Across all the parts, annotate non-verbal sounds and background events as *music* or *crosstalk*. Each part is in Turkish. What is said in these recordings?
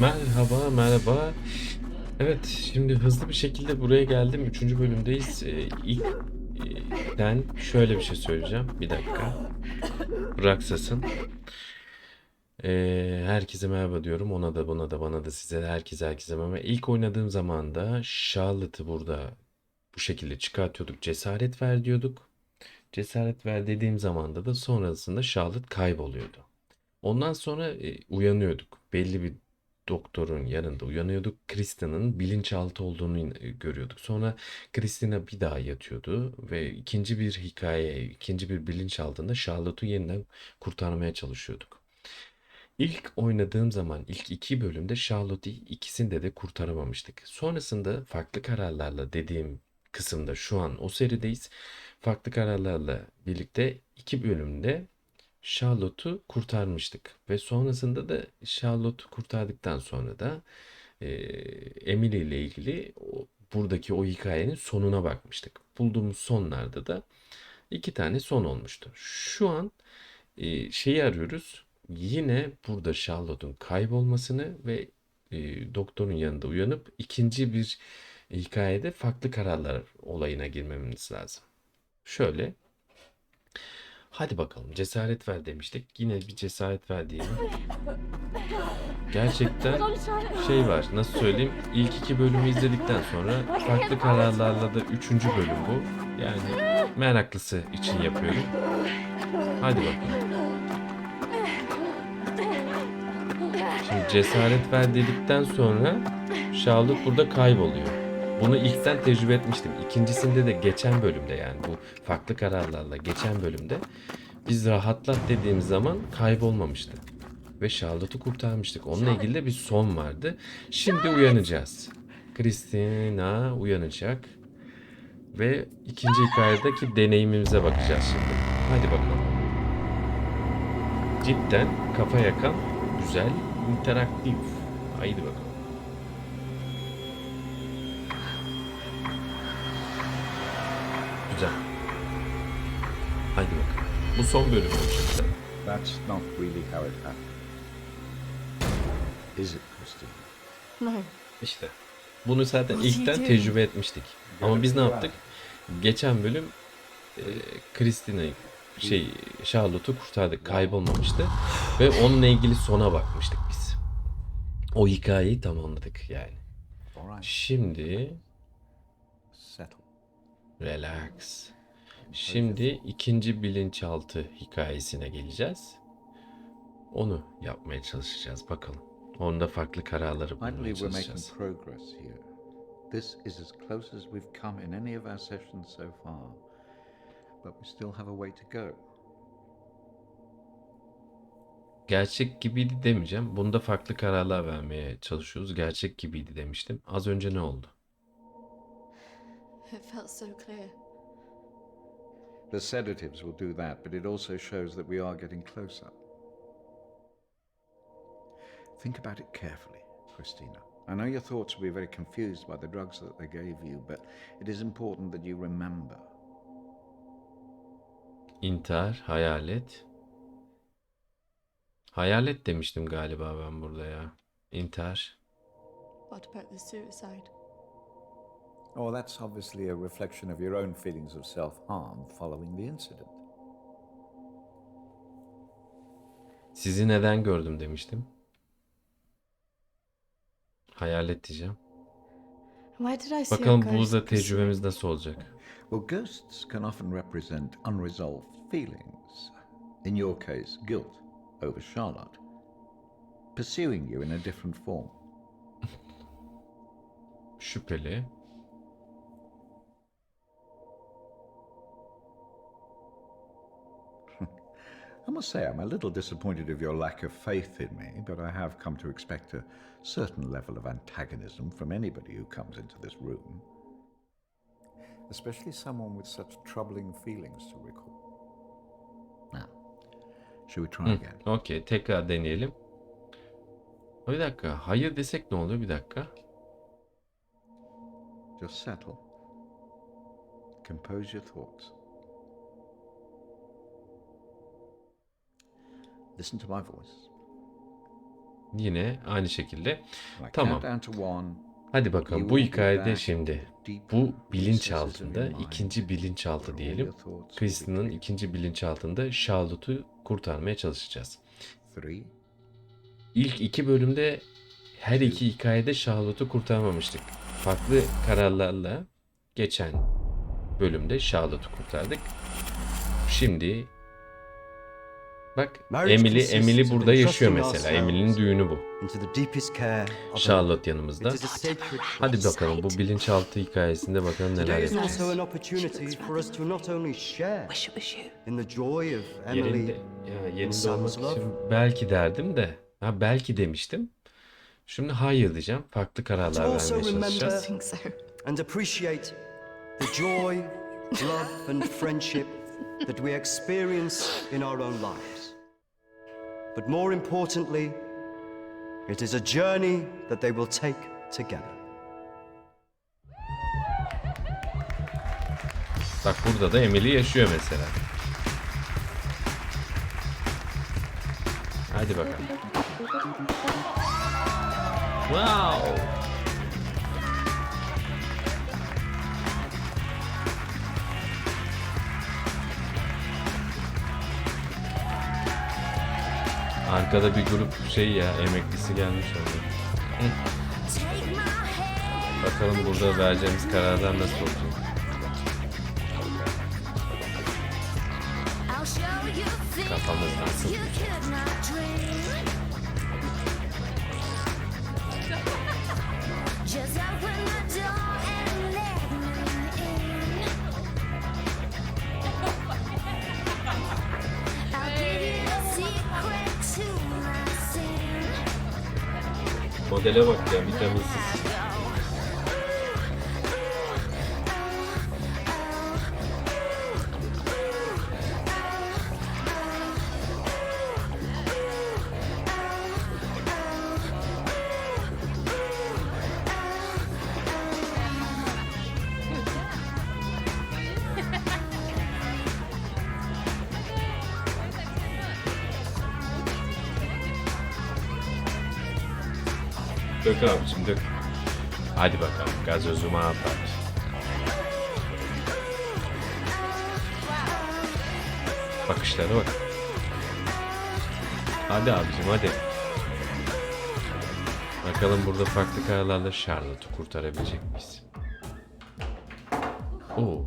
Merhaba, merhaba. Evet, şimdi hızlı bir şekilde buraya geldim. Üçüncü bölümdeyiz. Ee, ilkten şöyle bir şey söyleyeceğim. Bir dakika. Bıraksasın. Ee, herkese merhaba diyorum. Ona da, buna da, bana da, size de, herkese, herkese merhaba. İlk oynadığım zaman da Charlotte'ı burada bu şekilde çıkartıyorduk. Cesaret ver diyorduk. Cesaret ver dediğim zamanda da sonrasında Charlotte kayboluyordu. Ondan sonra e, uyanıyorduk. Belli bir doktorun yanında uyanıyorduk. Kristina'nın bilinçaltı olduğunu e, görüyorduk. Sonra Kristina bir daha yatıyordu ve ikinci bir hikaye, ikinci bir bilinçaltında Charlotte'u yeniden kurtarmaya çalışıyorduk. İlk oynadığım zaman ilk iki bölümde Charlotte'u ikisinde de kurtaramamıştık. Sonrasında farklı kararlarla dediğim kısımda şu an o serideyiz. Farklı kararlarla birlikte iki bölümde Charlotte'u kurtarmıştık. Ve sonrasında da Charlotte'u kurtardıktan sonra da e, Emily ile ilgili o, buradaki o hikayenin sonuna bakmıştık. Bulduğumuz sonlarda da iki tane son olmuştu. Şu an e, şeyi arıyoruz. Yine burada Charlotte'un kaybolmasını ve e, doktorun yanında uyanıp ikinci bir hikayede farklı kararlar olayına girmemiz lazım. Şöyle Hadi bakalım cesaret ver demiştik. Yine bir cesaret ver diyelim. Gerçekten şey var nasıl söyleyeyim ilk iki bölümü izledikten sonra farklı kararlarla da üçüncü bölüm bu. Yani meraklısı için yapıyorum. Hadi bakalım. Şimdi cesaret ver dedikten sonra Charlotte burada kayboluyor. Bunu ilkten tecrübe etmiştim. İkincisinde de geçen bölümde yani bu farklı kararlarla geçen bölümde biz rahatlat dediğimiz zaman kaybolmamıştı. Ve Charlotte'u kurtarmıştık. Onunla ilgili de bir son vardı. Şimdi uyanacağız. Christina uyanacak. Ve ikinci hikayedeki deneyimimize bakacağız şimdi. Hadi bakalım. Cidden kafa yakan, güzel, interaktif. Haydi bakalım. Bu son bölüm olacak. That's not really how it happened. Is it, Christine? No. İşte. Bunu zaten ilkten tecrübe etmiştik. Ama biz ne yaptık? Geçen bölüm e, Christina'yı şey Charlotte'u kurtardık. Kaybolmamıştı. Ve onunla ilgili sona bakmıştık biz. O hikayeyi tamamladık yani. Şimdi Settle. relax. Şimdi ikinci bilinçaltı hikayesine geleceğiz. Onu yapmaya çalışacağız bakalım. Onda farklı kararları I bulmaya believe we're making çalışacağız. progress here. This is as close as we've come in any of our sessions so far. But we still have a way to go. Gerçek gibiydi demeyeceğim. Bunda farklı kararlar vermeye çalışıyoruz. Gerçek gibiydi demiştim. Az önce ne oldu? It felt so clear. The sedatives will do that, but it also shows that we are getting closer. Think about it carefully, Christina. I know your thoughts will be very confused by the drugs that they gave you, but it is important that you remember. İntihar, hayalet. Hayalet demiştim galiba ben burada ya. İntihar. What about the suicide? Oh, that's obviously a reflection of your own feelings of self harm following the incident. Sizi neden gördüm demiştim. Hayalet diyeceğim. Why did I see Bakalım a ghost? bu da Christine? tecrübemiz nasıl olacak? Well, ghosts can often represent unresolved feelings. In your case, guilt over Charlotte. Pursuing you in a different form. *laughs* Şüpheli. I must say, I'm a little disappointed of your lack of faith in me, but I have come to expect a certain level of antagonism from anybody who comes into this room. Especially someone with such troubling feelings to recall. Now, shall we try hmm. again? Okey tekrar deneyelim. Bir dakika. Hayır desek ne oluyor? Bir dakika. Just settle. Compose your thoughts. Listen to my voice. Yine aynı şekilde. Tamam. Hadi bakalım bu hikayede şimdi bu recesses bilinç of altında your mind, ikinci bilinçaltı diyelim. Kristen'ın ikinci bilinçaltında Charlotte'u kurtarmaya çalışacağız. İlk iki bölümde her iki hikayede Charlotte'u kurtarmamıştık. Farklı kararlarla geçen bölümde Charlotte'u kurtardık. Şimdi bak Emily Emily burada yaşıyor mesela. Emily'nin düğünü bu. Charlotte yanımızda. Hadi bakalım bu bilinçaltı hikayesinde bakalım neler yapacağız. Yerinde, ya yerinde olmak için belki derdim de. Ha belki demiştim. Şimdi hayır diyeceğim. Farklı kararlar vermeye çalışacağız. think so. and appreciate the joy, love, and friendship that we experience in our own lives. But more importantly, it is a journey that they will take together. Bak burada da Emily yaşıyor mesela. Hadi bakalım. Wow. Arkada bir grup şey ya emeklisi gelmiş. Hı. Bakalım burada vereceğimiz kararlar nasıl olacak. Kafamız nasıl? Modele bak ya vitaminsiz. Dök abicim dök. Hadi bakalım gazozuma atar. Bakışlara bak. Hadi abicim hadi. Bakalım burada farklı kararlarla Charlotte'u kurtarabilecek miyiz? Oo,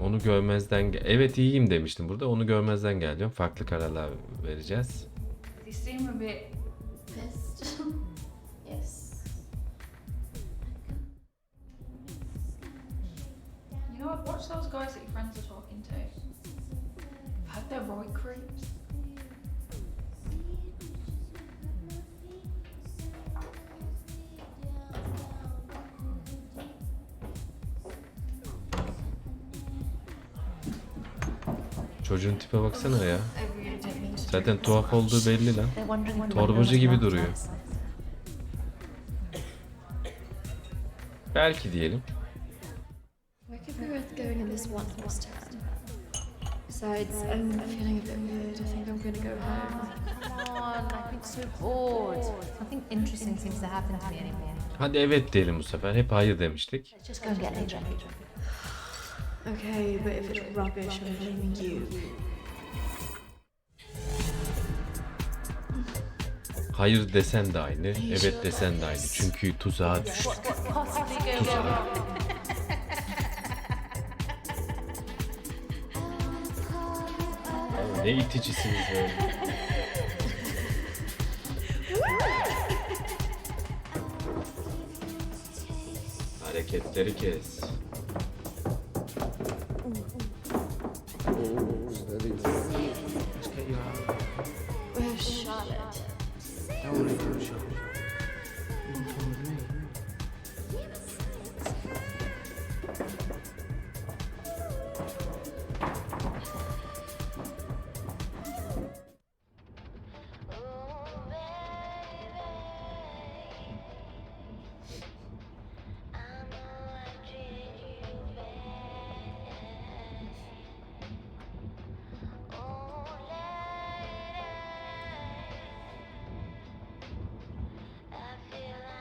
onu görmezden gel. Evet iyiyim demiştim burada. Onu görmezden geliyorum. Farklı kararlar vereceğiz. You seem a bit Pissed. *laughs* yes. You know, I've watched those guys that your friends are talking to. I've had their right creeps. Çocuğun tipe baksana ya. I Zaten tuhaf olduğu belli lan. Torbacı gibi duruyor. Belki diyelim. Where could be worth going in this one this time? Besides, I'm feeling a bit weird. I think I'm gonna go home. Come on, I've been so bored. Nothing interesting seems to happen to me anymore. Hadi evet diyelim bu sefer. Hep hayır demiştik. Let's just go and get a drink. *sighs* Okay, but if it's rubbish, I'm blaming you. Hayır desen de aynı, evet desen de aynı. Çünkü tuzağa düştük. Tuzağa. Ne iticisiniz böyle. Hareketleri kes.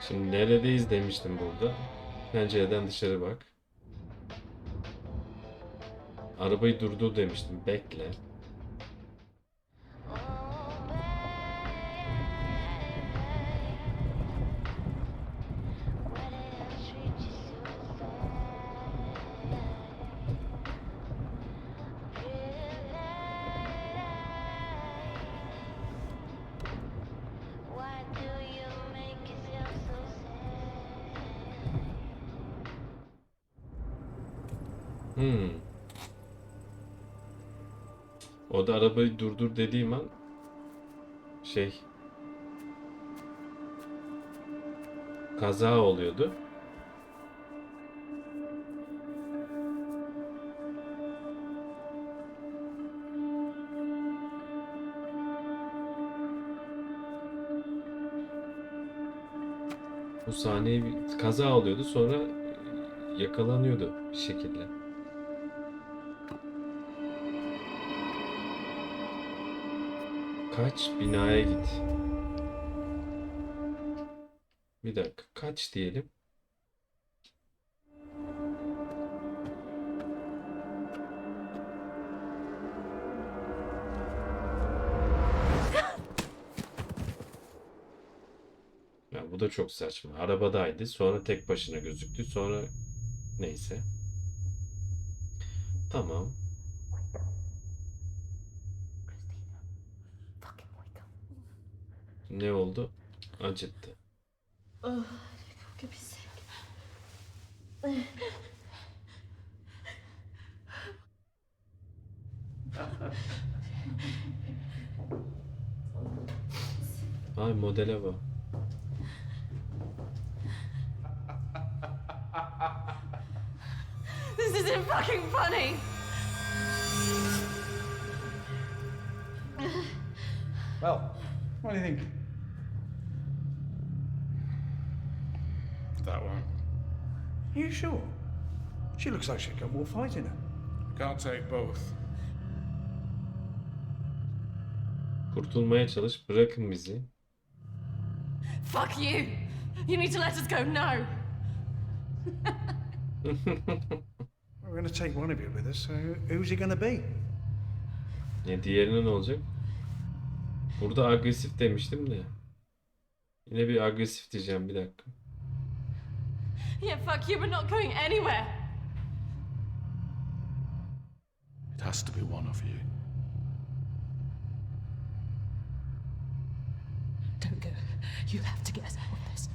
Şimdi neredeyiz demiştim burada. Pencereden dışarı bak. Arabayı durdur demiştim. Bekle. Hmm. O da arabayı durdur dediğim an şey kaza oluyordu. Bu sahneyi kaza oluyordu sonra yakalanıyordu bir şekilde. Kaç binaya git. Bir dakika kaç diyelim. Ya bu da çok saçma. Arabadaydı. Sonra tek başına gözüktü. Sonra neyse. Tamam. Ne oldu? Acıttı. Could be sick. Ay modele bak. This isn't fucking funny. Well, what do you think? That one. Are you sure? She looks like she's got more fight in her. Can't take both. Kurtulmaya çalış. Bırakın bizi. Fuck you. You need to let us go now. *laughs* We're going to take one of you with us, so who's it going to be? Ya diğerine ne olacak? Burada agresif demiştim de. Yine bir agresif diyeceğim bir dakika. Yeah, fuck you. We're not going anywhere. It has to be one of you. Don't go. You have to get us out of this.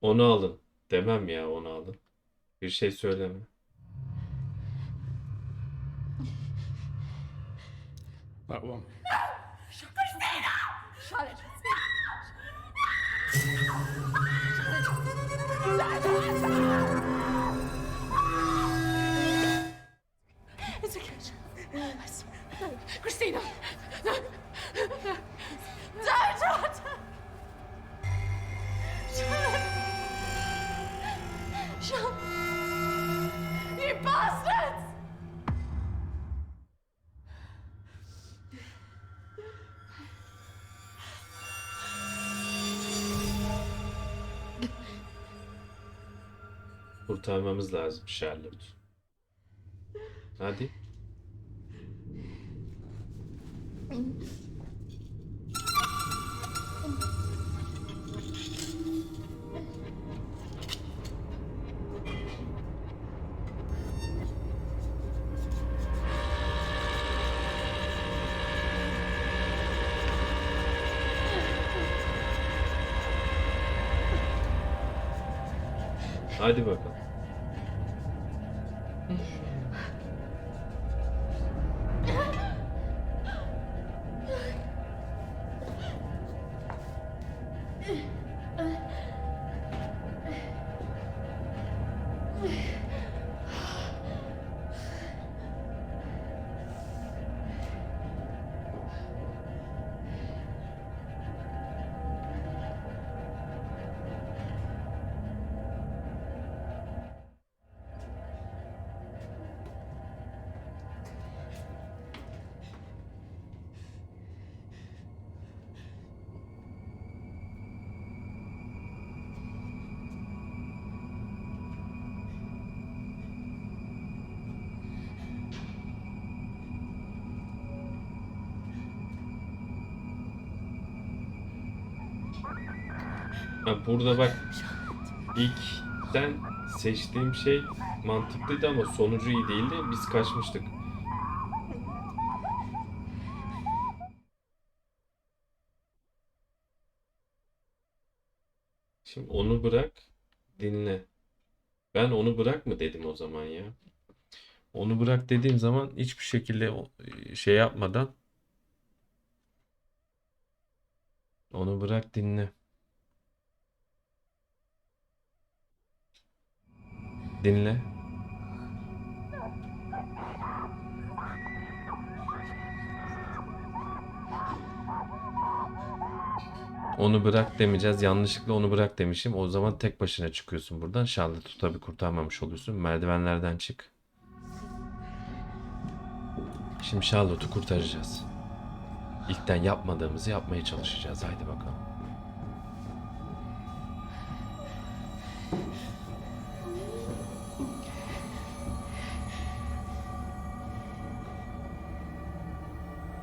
Onu alın. Demem ya onu alın. Bir şey söyleme. That one. Charlotte. It's Kurtarmamız lazım Charlotte. Hadi. Hadi bakalım. Ha, burada bak ilk sen seçtiğim şey mantıklıydı ama sonucu iyi değildi. Biz kaçmıştık. Şimdi onu bırak, dinle. Ben onu bırak mı dedim o zaman ya. Onu bırak dediğim zaman hiçbir şekilde şey yapmadan onu bırak dinle. Dinle. Onu bırak demeyeceğiz. Yanlışlıkla onu bırak demişim. O zaman tek başına çıkıyorsun buradan. Charlotte'u tabii kurtarmamış oluyorsun. Merdivenlerden çık. Şimdi Charlotte'u kurtaracağız. İlkten yapmadığımızı yapmaya çalışacağız. Haydi bakalım.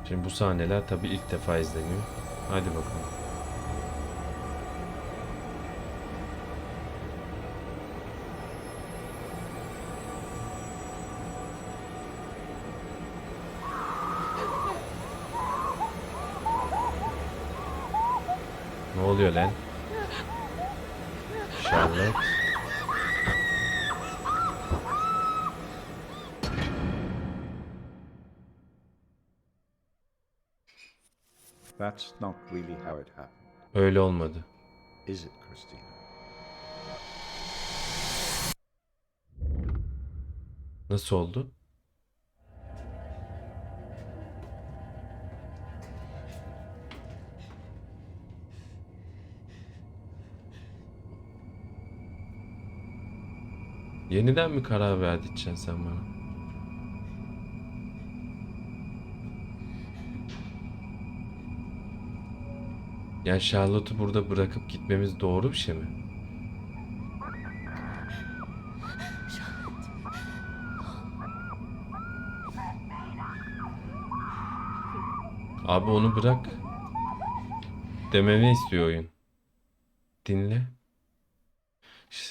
Şimdi bu sahneler tabii ilk defa izleniyor. Hadi bakalım. Ne oluyor lan? Charlotte. That's not really how it happened, Öyle olmadı. is it, Christina? Nasıl oldu? Yeniden mi karar verdireceksin sen bana? Yani Charlotte'u burada bırakıp gitmemiz doğru bir şey mi? Abi onu bırak. Dememi istiyor oyun. Dinle.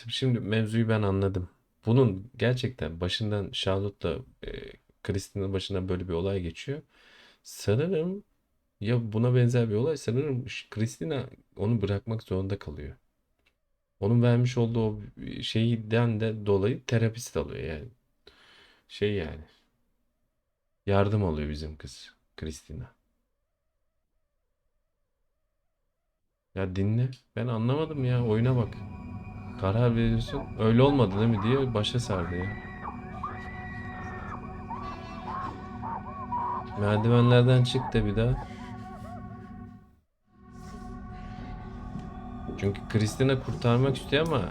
Şimdi mevzuyu ben anladım. Bunun gerçekten başından Charlotte'la e, Kristin'in başına böyle bir olay geçiyor. Sanırım ya buna benzer bir olay sanırım Kristina onu bırakmak zorunda kalıyor. Onun vermiş olduğu o şeyden de dolayı terapist alıyor yani. Şey yani. Yardım alıyor bizim kız Kristina. Ya dinle. Ben anlamadım ya. Oyuna bak. Karar veriyorsun. Öyle olmadı değil mi diye başa sardı ya. Merdivenlerden çık da bir daha. Çünkü Kristina kurtarmak istiyor ama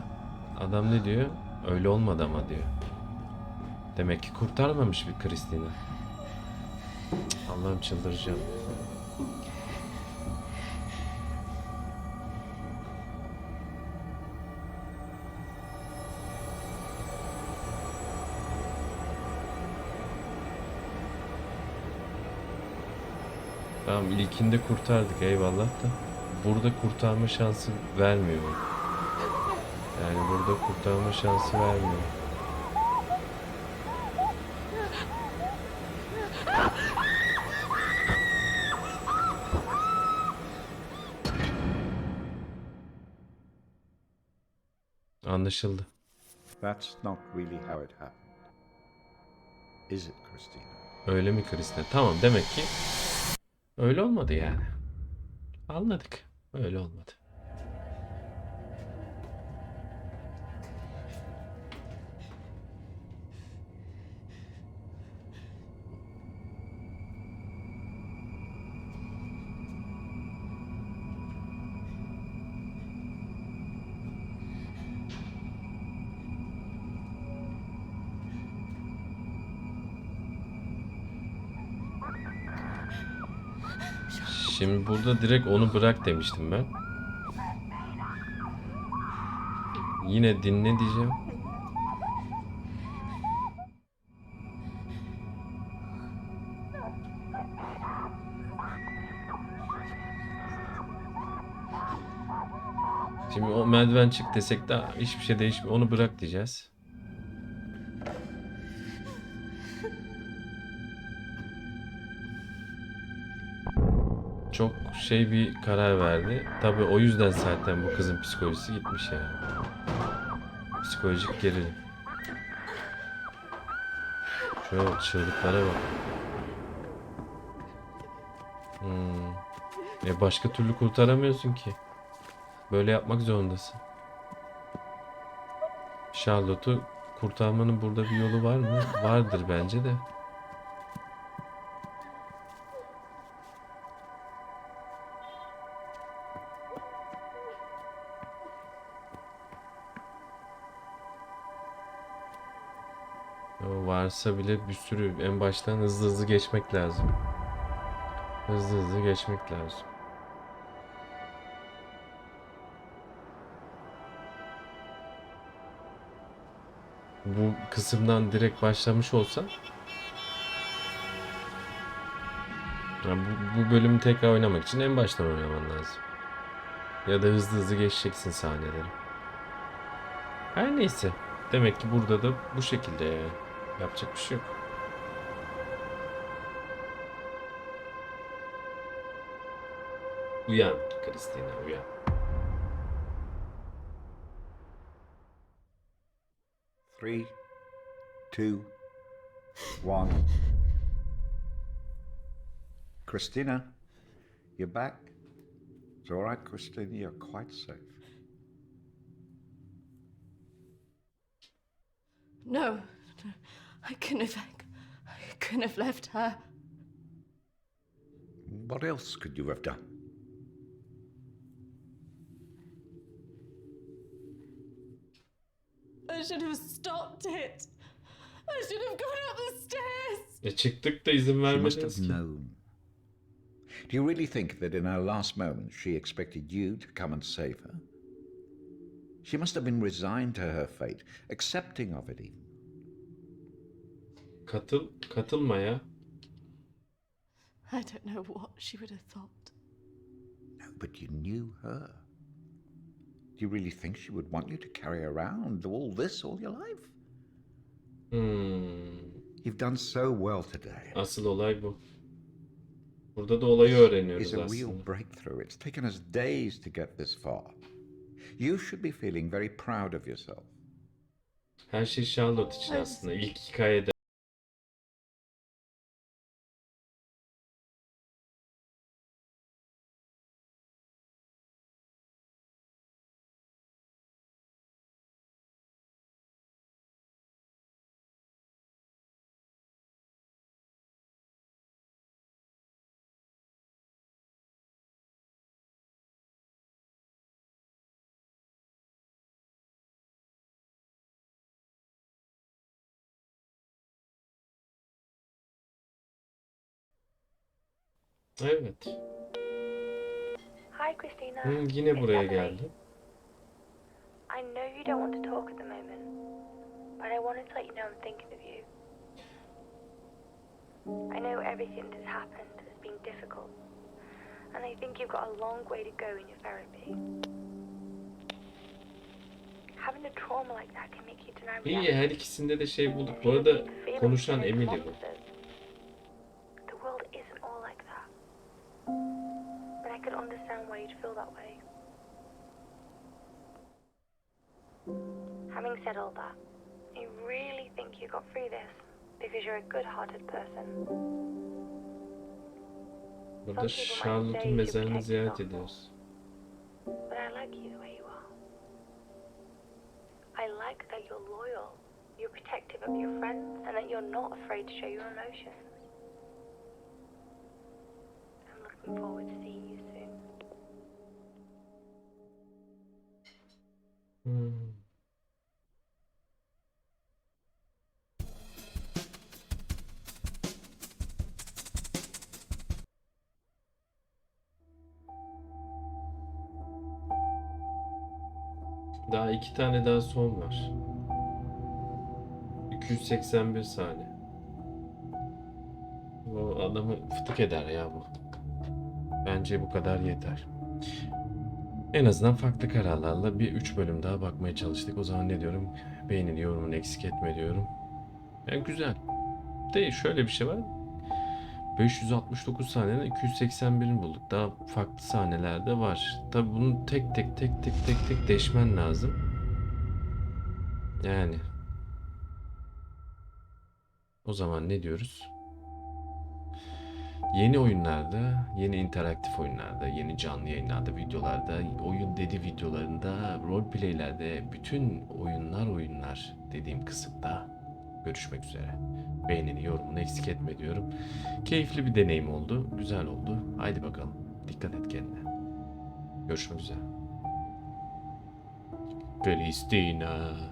adam ne diyor? Öyle olmadı ama diyor. Demek ki kurtarmamış bir Kristina. Allah'ım çıldıracağım. Tamam ilkinde kurtardık eyvallah da burada kurtarma şansı vermiyor. Yani burada kurtarma şansı vermiyor. Anlaşıldı. That's not really how it happened, is it, Christina? Öyle mi Kristina? Tamam demek ki öyle olmadı yani. Anladık. Öyle olmadı. Şimdi burada direkt onu bırak demiştim ben. Yine dinle diyeceğim. Şimdi o merdiven çık desek de hiçbir şey değişmiyor. Onu bırak diyeceğiz. Çok şey bir karar verdi. Tabii o yüzden zaten bu kızın psikolojisi gitmiş yani. Psikolojik gerilim. Şöyle çığlıklara bak. Hmm. E başka türlü kurtaramıyorsun ki. Böyle yapmak zorundasın. Charlotte'u kurtarmanın burada bir yolu var mı? Vardır bence de. Varsa bile bir sürü en baştan hızlı hızlı geçmek lazım. Hızlı hızlı geçmek lazım. Bu kısımdan direkt başlamış olsa Ya bu, bu bölümü tekrar oynamak için en baştan oynaman lazım. Ya da hızlı hızlı geçeceksin sahneleri. Her neyse. Demek ki burada da bu şekilde yani. Yapacak bir şey yok. Uyan Christina uyan. Three, two, one. Christina, you're back. It's all right, Christina. You're quite safe. No, no, I couldn't have. I couldn't have left her. What else could you have done? I should have stopped it. I should have gone up the stairs. E çıktık da izin She must vermediniz have ki. known. Do you really think that in her last moments she expected you to come and save her? She must have been resigned to her fate, accepting of it even. Katıl, katılmaya. I don't know what she would have thought. No, but you knew her. Do you really think she would want you to carry around all this all your life? Hmm. You've done so well today. Asıl olay bu. Burada da olayı öğreniyoruz It's a real aslında. breakthrough. It's taken us days to get this far. You should be feeling very proud of yourself. Her şey Charlotte için aslında. İlk hikayede. Evet. Hi, Christina. Hı, yine buraya geldi. I know you don't want to talk at the moment, but I wanted to let you know I'm thinking of you. I know everything that's happened has been difficult, and I think you've got a long way to go in your therapy. Having a trauma like that can make you deny İyi her ikisinde de şey bulduk. Bu arada konuşan Emily bu. Could understand why you'd feel that way. Having said all that, I really think you got through this because you're a good-hearted person. Burada Charlotte'un mezarını ziyaret ediyoruz. But I like you the way you are. I like that you're loyal, you're protective of your friends, and that you're not afraid to show your emotions. I'm looking forward to seeing you soon. Hmm. Daha iki tane daha son var. 281 saniye. Bu adamı fıtık eder ya bu. Bence bu kadar yeter. En azından farklı kararlarla bir 3 bölüm daha bakmaya çalıştık. O zaman ne diyorum? Beğenini, yorumunu eksik etme diyorum. Yani güzel. De şöyle bir şey var. 569 sahneden 281'ini bulduk. Daha farklı sahneler de var. Tabi bunu tek tek tek tek tek tek deşmen lazım. Yani. O zaman ne diyoruz? Yeni oyunlarda, yeni interaktif oyunlarda, yeni canlı yayınlarda, videolarda, oyun dedi videolarında, roleplaylerde, bütün oyunlar oyunlar dediğim kısımda görüşmek üzere. Beğenini, yorumunu eksik etme diyorum. Keyifli bir deneyim oldu, güzel oldu. Haydi bakalım, dikkat et kendine. Görüşmek üzere. Christina.